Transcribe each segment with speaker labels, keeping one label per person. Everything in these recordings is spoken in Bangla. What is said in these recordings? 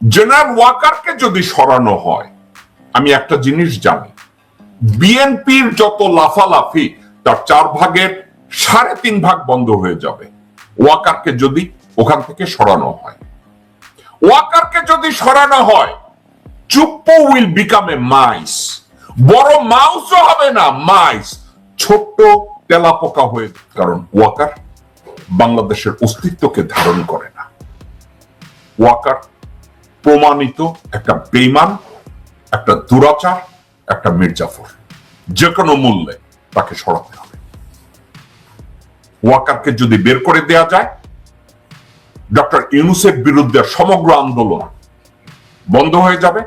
Speaker 1: জেনারেল ওয়াকারকে যদি সরানো হয়, আমি একটা জিনিস জানি, বিএনপির যত লাফালাফি, তার চার ভাগের সাড়ে তিন ভাগ বন্ধ হয়ে যাবে। ওয়াকারকে যদি ওখান থেকে সরানো হয়। ওয়াকারকে যদি সরানো হয়, Chuppu will become a mice বড় মাউসও হবে না মাইস ছোট্ট তেলাপোকা হয়ে, কারণ ওয়াকার বাংলাদেশের অস্তিত্বকে ধারণ করে না। ওয়াকার প্রমাণিত একটা বেইমান একটা দুরাচার, একটা মির্জাফর। যে কোনো মূল্যে তাকে সরাতে হবে। ওয়াকারকে যদি বের করে দেয়া যায়, ডক্টর ইউনুসের বিরুদ্ধে সমগ্র আন্দোলন বন্ধ হয়ে যাবে।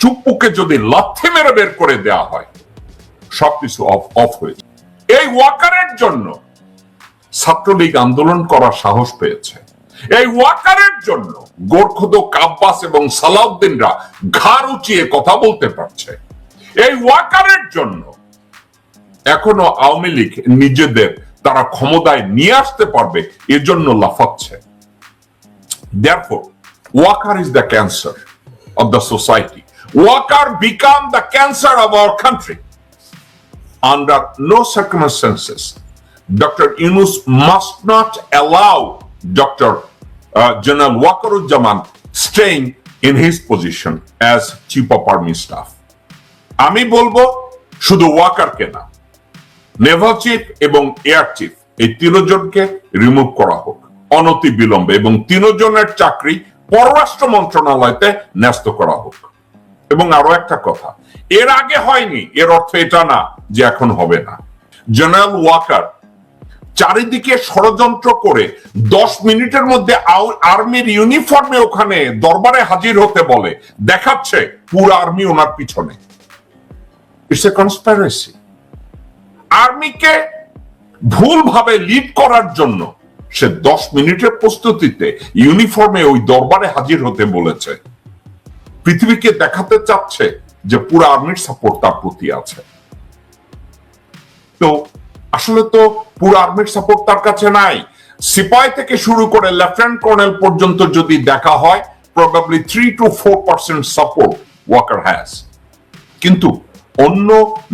Speaker 1: চুপ্পুকে যদি লাথি মেরে বের করে দেয়া হয়, সবকিছু অফ অফ হয়ে যাবে। এই ওয়াকারের জন্য ছাত্রলীগ আন্দোলন করার সাহস পেয়েছে। এই ওয়াকারের জন্য গোর্খদ কাব্বাস এবং সালাউদ্দিনরা ঘাড় উঁচিয়ে কথা বলতে পারছে এই ওয়াকারের জন্য এখনও আওয়ামী লীগ নিজেদের তারা ক্ষমতায় নিয়ে আসতে পারবে এজন্য লাফাচ্ছে of the society. Walker become the cancer of our country. Under no circumstances, Dr. Yunus must not allow Dr. General Wakaruজ্জামান staying in his position as Chief of Army Staff. আমি বলব শুধু ওয়াকারকে না নেভাল চিফ এবং এয়ার চিফ এই তিনজনকে রিমুভ করা হোক, অনতি বিলম্বে এবং তিনজনের চাকরি পররাষ্ট্র মন্ত্রণালয়তে ন্যস্ত করা হোক এবং আরও একটা কথা, এর আগে হয়নি, এর অর্থ এটা না যে এখন হবে না জেনারেল ওয়াকার চারিদিকে ষড়যন্ত্র করে দশ মিনিটের মধ্যে আর্মির ইউনিফর্মে ওখানে দরবারে হাজির হতে বলে। দেখাচ্ছে পুরো আর্মি ওনার পিছনে। ইটস এ আর্মিকে ভুলভাবে লিড করার জন্য সে দশ মিনিটের প্রস্তুতিতে ইউনিফর্মে ওই দরবারে হাজির হতে বলেছে। পৃথিবীকে দেখাতে চাচ্ছে যে পুরো আর্মির সাপোর্ট তার প্রতি আছে। তো আসলে তো পুরো আর্মির সাপোর্ট তার কাছে নাই। সিপাই থেকে শুরু করে লেফটেন্যান্ট কর্নেল পর্যন্ত যদি দেখা হয় probably three to four percent support Waker has কিন্তু অন্য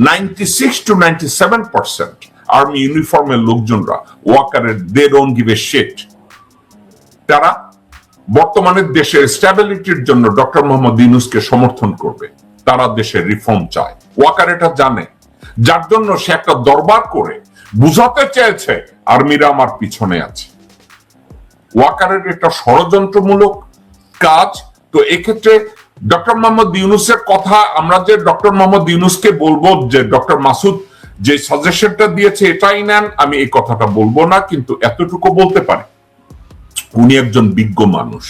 Speaker 1: ninety six to ninety seven percent army ইউনিফর্মের লোকজনরা ওয়াকারের দে গিভ এ তারা বর্তমানে দেশের স্ট্যাবিলিটির জন্য ডক্টর মোহাম্মদ ইউনুসকে সমর্থন করবে। তারা দেশের রিফর্ম চায়। ওয়াকার এটা জানে। যার জন্য সে একটা দরবার করে বুঝাতে চেয়েছে আর্মিরা আমার পিছনে আছে। ওয়াকারের এটা ষড়যন্ত্রমূলক কাজ, তো এক্ষেত্রে ডক্টর মোহাম্মদ ইউনুসের কথা আমরা যে ডক্টর মোহাম্মদ ইউনুসকে বলব, যে ডক্টর মাসুদ যে সাজেশনটা দিয়েছে, এটাই নেন, আমি এই কথাটা বলব না, কিন্তু এতটুকু বলতে পারি। উনি একজন বিজ্ঞ মানুষ।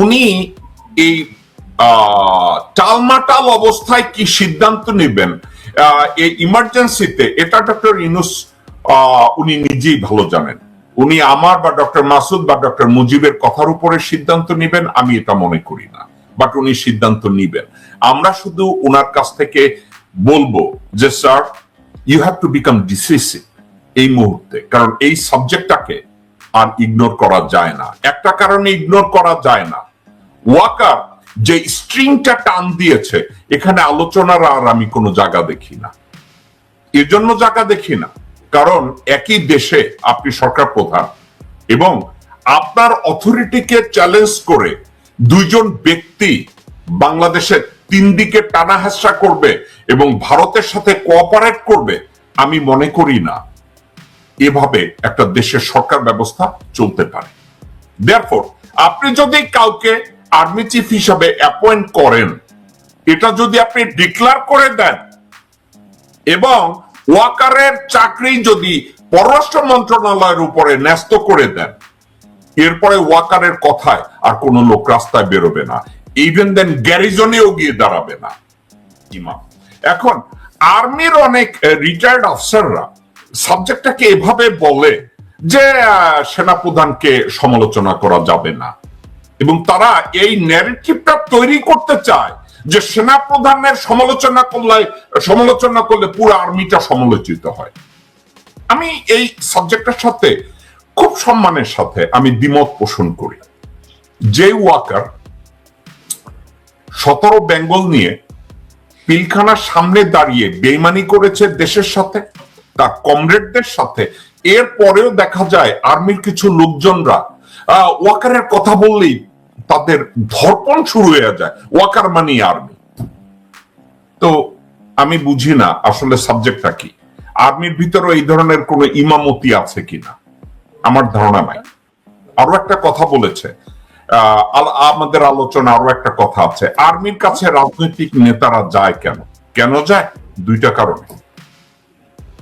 Speaker 1: উনি এই টালমাটাল অবস্থায় কি সিদ্ধান্ত নেবেন? এই ইমার্জেন্সিতে এটা ডক্টর ইউনুস আহ, উনি নিজেই ভালো জানেন। উনি আমার বা ডক্টর মাসুদ বা ডক্টর মুজিবের কথার উপরে সিদ্ধান্ত নেবেন আমি এটা মনে করি না। বাট উনি সিদ্ধান্ত নিবেন। আমরা শুধু ওনার কাছ থেকে বলব যে sir you have to become decisive এই মুহূর্তে। কারণ এই সাবজেক্টটাকে আর ইগনোর করা যায় না। একটা কারণে ইগনোর করা যায় না। ওয়াকার যে স্ট্রিংটা টান দিয়েছে, এখানে আলোচনার আর আমি কোনো জায়গা দেখি না। এর জন্য জায়গা দেখি না। কারণ একই দেশে আপনি সরকার প্রধান এবং আপনার অথরিটিকে চ্যালেঞ্জ করে দুইজন ব্যক্তি বাংলাদেশের তিন দিকে টানা হেসা করবে এবং ভারতের সাথে কোঅপারেট করবে, আমি মনে করি না। এভাবে একটা দেশের সরকার ব্যবস্থা চলতে পারে। আপনি যদি কাউকে আর্মি চিফ হিসাবে অ্যাপয়েন্ট করেন। এটা যদি আপনি ডিক্লার করে দেন, এবং ওয়াকারের চাকরি যদি পররাষ্ট্র মন্ত্রণালয়ের উপরে ন্যস্ত করে দেন, এরপরে ওয়াকারের কথায় আর কোনো লোক রাস্তায় বেরোবে না। ইভেন দেন গ্যারিজনেও গিয়ে দাঁড়াবে না। এখন আর্মির অনেক রিটায়ার্ড অফিসাররা সাবজেক্টটাকে এভাবে বলে যে সেনাপ্রধানকে সমালোচনা করা যাবে না। এবং তারা এই ন্যারেটিভটা তৈরি করতে চায় যে সেনাপ্রধানের সমালোচনা করলে সমালোচনা করলে পুরো আর্মিটা সমালোচিত হয়। আমি এই সাবজেক্টের সাথে খুব সম্মানের সাথে আমি দ্বিমত পোষণ করি। যে ওয়াকার সতেরো বেঙ্গল নিয়ে পিলখানার সামনে দাঁড়িয়ে বেইমানি করেছে দেশের সাথে, তার কমরেডদের সাথে। এর পরেও দেখা যায় আর্মির কিছু লোকজনরা ওয়াকারের কথা বললেই তাদের ধর্পণ শুরু হয়ে যায়। ওয়াকার মানি আর্মি তো আমি বুঝি না আসলে সাবজেক্টটা কি। আর্মির ভিতরে এই ধরনের কোন ইমামতি আছে কিনা? আমার ধারণা নাই। আরও একটা কথা বলেছে। আমাদের আলোচনা আরও একটা কথা আছে। আর্মির কাছে রাজনৈতিক নেতারা যায় কেন? কেন যায়? দুইটা কারণে।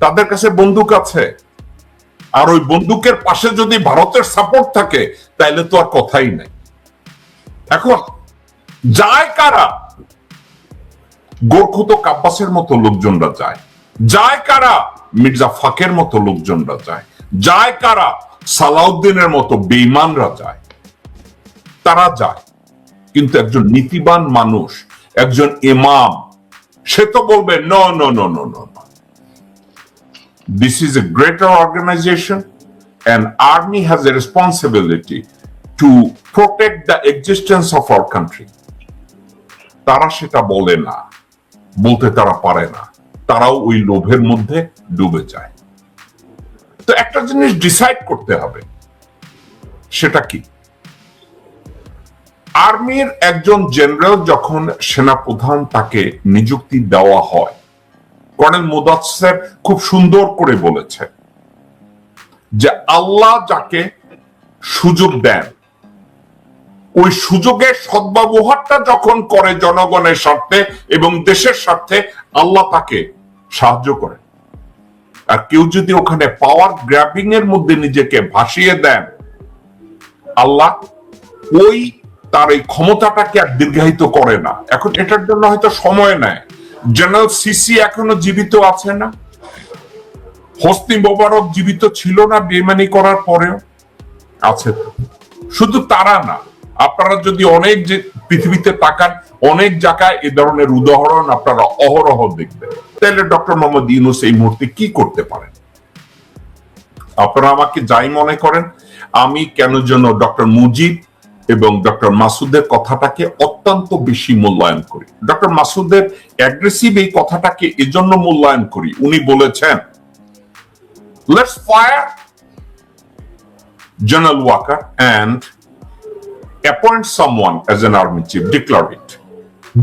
Speaker 1: তাদের কাছে বন্দুক আছে। আর ওই বন্দুকের পাশে যদি ভারতের সাপোর্ট থাকে, তাইলে তো আর কথাই নাই। এখন, যায় কারা? গোরখুত কাব্বাসের মতো লোকজনরা যায়। যায় কারা? মির্জা ফাকের মতো লোকজনরা যায়। যায় কারা? সালাউদ্দিনের মতো বেইমানরা যায়। তারা যায়। কিন্তু একজন নীতিবান মানুষ, একজন ইমাম, সে তো বলবে ন ন ন ন no This is a greater organization and army has a responsibility to protect the existence of our country. তারা সেটা বলে না বলতে তারা পারে না তারাও ওই লোভের মধ্যে ডুবে যায় তো একটা জিনিস ডিসাইড করতে হবে সেটা কি আর্মির একজন জেনারেল যখন সেনাপ্রধান তাকে নিযুক্তি দেওয়া হয় কর্নেল মুদাসের খুব সুন্দর করে বলেছে যে আল্লাহ যাকে সুযোগ দেন, ওই সুযোগের সদ্ব্যবহারটা যখন করে জনগণের স্বার্থে এবং দেশের স্বার্থে, আল্লাহ তাকে সাহায্য করে আর কেউ যদি ওখানে পাওয়ার গ্র্যাবিং এর মধ্যে নিজেকে ভাসিয়ে দেন, আল্লাহ ওই তার এই ক্ষমতাটাকে আর দীর্ঘায়িত করে না। এখন এটার জন্য হয়তো সময় নেয়। জেনারেল সিসি এখনও জীবিত আছে না? হস্তি মোবারক জীবিত ছিল না বেমানি করার পরেও আছে। শুধু তারা না, আপনারা যদি অনেক যে পৃথিবীতে তাকান, অনেক জায়গায় এ ধরনের উদাহরণ আপনারা অহরহ দেখবেন। তাহলে ডক্টর মোহাম্মদ ইউনুস এই মুহূর্তে কি করতে পারেন? আপনারা আমাকে যাই মনে করেন, আমি কেন যেন ডক্টর মুজিব এবং ডক্টর মাসুদের কথাটাকে অত্যন্ত বেশি মূল্যায়ন করি। ডক্টর মাসুদের অ্যাগ্রেসিভ এই কথাটাকে এজন্য মূল্যায়ন করি। উনি বলেছেন let's fire general Waker and appoint someone as an army chief declare it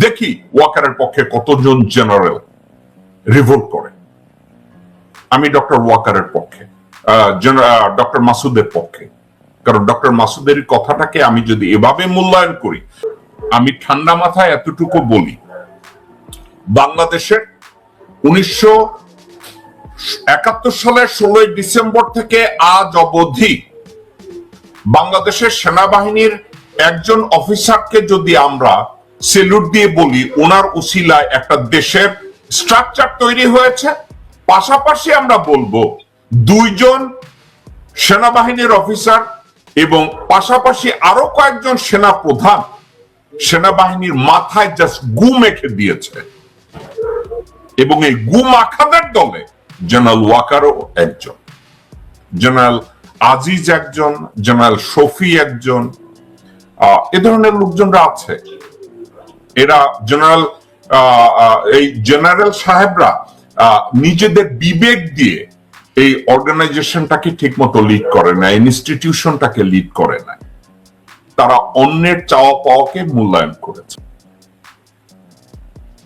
Speaker 1: দেখি ওয়াকারের পক্ষে কতজন জেনারেল রিভোল্ট করে। আমি ডক্টর ওয়াকারের পক্ষে ডক্টর মাসুদের পক্ষে। কারণ ডক্টর মাসুদের কথাটাকে আমি যদি এভাবে মূল্যায়ন করি, আমি ঠান্ডা মাথায় এতটুকু বলি, বাংলাদেশের উনিশশো একাত্তর সালের ষোলোই ডিসেম্বর থেকে আজ অবধি বাংলাদেশের সেনাবাহিনীর একজন অফিসারকে যদি আমরা সেলুট দিয়ে বলি, ওনার উসিলায় একটা দেশের স্ট্রাকচার তৈরি হয়েছে। পাশাপাশি আমরা বলব, দুইজন সেনাবাহিনীর অফিসার এবং পাশাপাশি আরও কয়েকজন সেনা প্রধান সেনাবাহিনীর মাথায় জাস্ট গু মেখে দিয়েছে। এবং এই গু মাখাদের দলে জেনারেল ওয়াকারও একজন, জেনারেল আজিজ একজন, জেনারেল শফি একজন এ ধরনের লোকজনরা আছে। এরা জেনারেল এই জেনারেল সাহেবরা নিজেদের বিবেক দিয়ে এই অর্গানাইজেশনটাকে ঠিক মতো লিড করে না ইনস্টিটিউশনটাকে লিড করে না। তারা অন্যের চাওয়া পাওয়াকে মূল্যায়ন করেছে।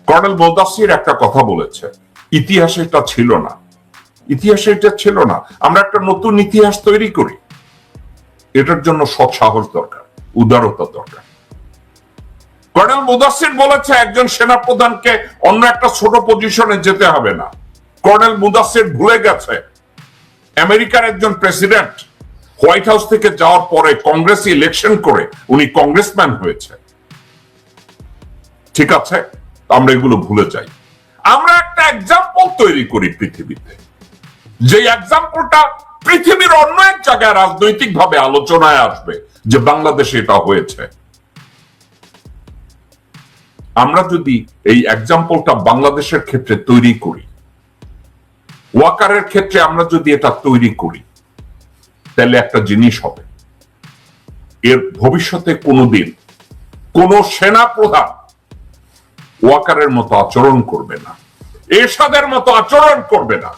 Speaker 1: কর্নেল মোদাসির একটা কথা বলেছে, ইতিহাসে এটা ছিল না। ইতিহাসে এটা ছিল না। আমরা একটা নতুন ইতিহাস তৈরি করি। এটার জন্য সৎ সাহস দরকার, উদারতা দরকার। কর্নেল মুদাসির বলেছে, একজন সেনাপ্রধানকে অন্য একটা ছোট পজিশনে যেতে হবে না। কর্নেল মুদাসির ভুলে গেছে আমেরিকার একজন প্রেসিডেন্ট হোয়াইট হাউস থেকে যাওয়ার পরে কংগ্রেস ইলেকশন করে উনি কংগ্রেসম্যান হয়েছে। ঠিক আছে? আমরা এগুলো ভুলে যাই। আমরা একটা এক্সাম্পল তৈরি করি পৃথিবীতে। যে এক্সাম্পলটা পৃথিবীর অন্য এক জায়গায় রাজনৈতিক ভাবে আলোচনায় আসবে যে বাংলাদেশে এটা হয়েছে। আমরা যদি এই এক্সাম্পলটা বাংলাদেশের ক্ষেত্রে তৈরি করি ওয়াকারের ক্ষেত্রে আমরা যদি এটা তৈরি করি, তাহলে একটা জিনিস হবে। এর ভবিষ্যতে কোনোদিন কোন সেনা প্রধান ওয়াকারের মতো আচরণ করবে না, এরশাদের মতো আচরণ করবে না,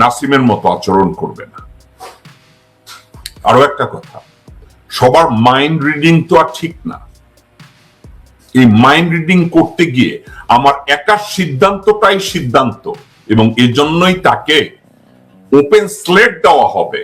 Speaker 1: নাসিমের মতো আচরণ করবে না। আরও একটা কথা, সবার মাইন্ড রিডিং তো আর ঠিক না। এই মাইন্ড রিডিং করতে গিয়ে আমার একার সিদ্ধান্তটাই সিদ্ধান্ত। এবং এজন্যই তাকে ওপেন স্লেট দেওয়া হবে।